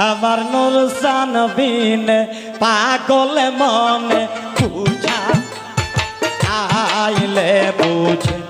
আমার নুর সানবিন পাগল মনে পূজা আইলে বুঝে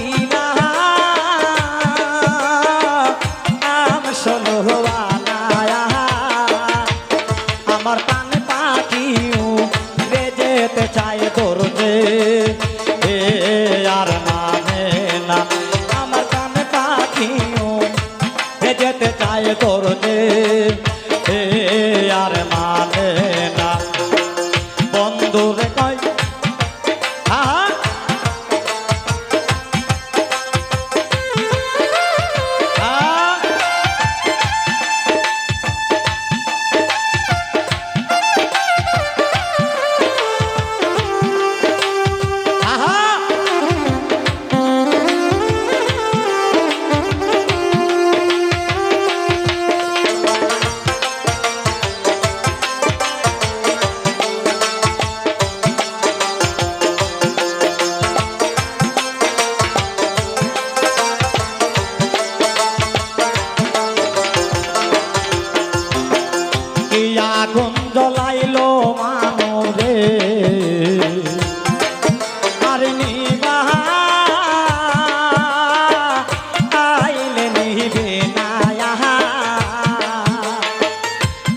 কি আগুন জ্বলাইলো মানরে আর আইলে নিবে না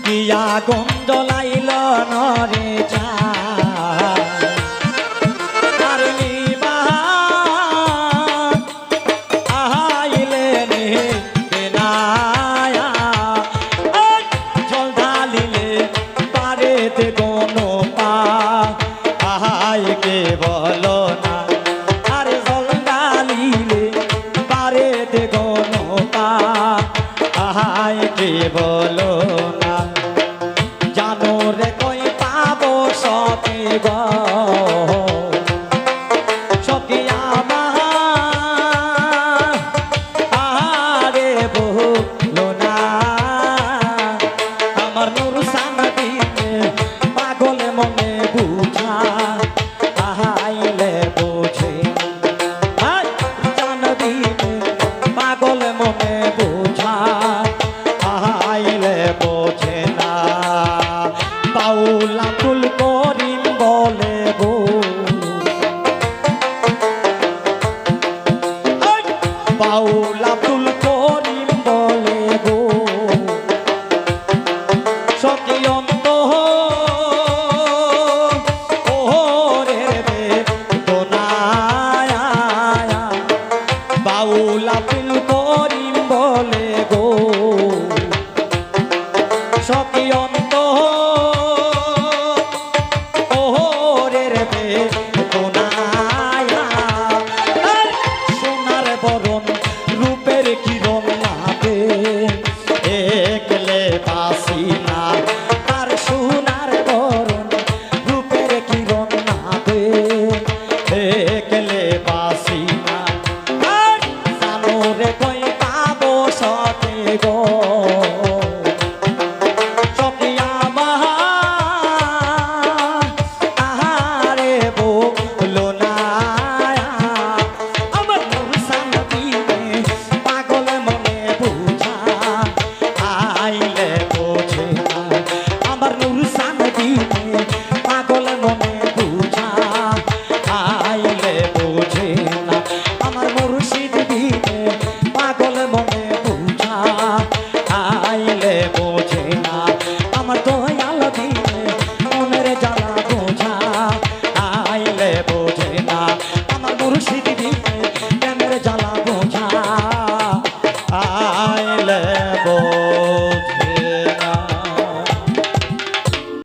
কি আগুন জ্বলা মোহ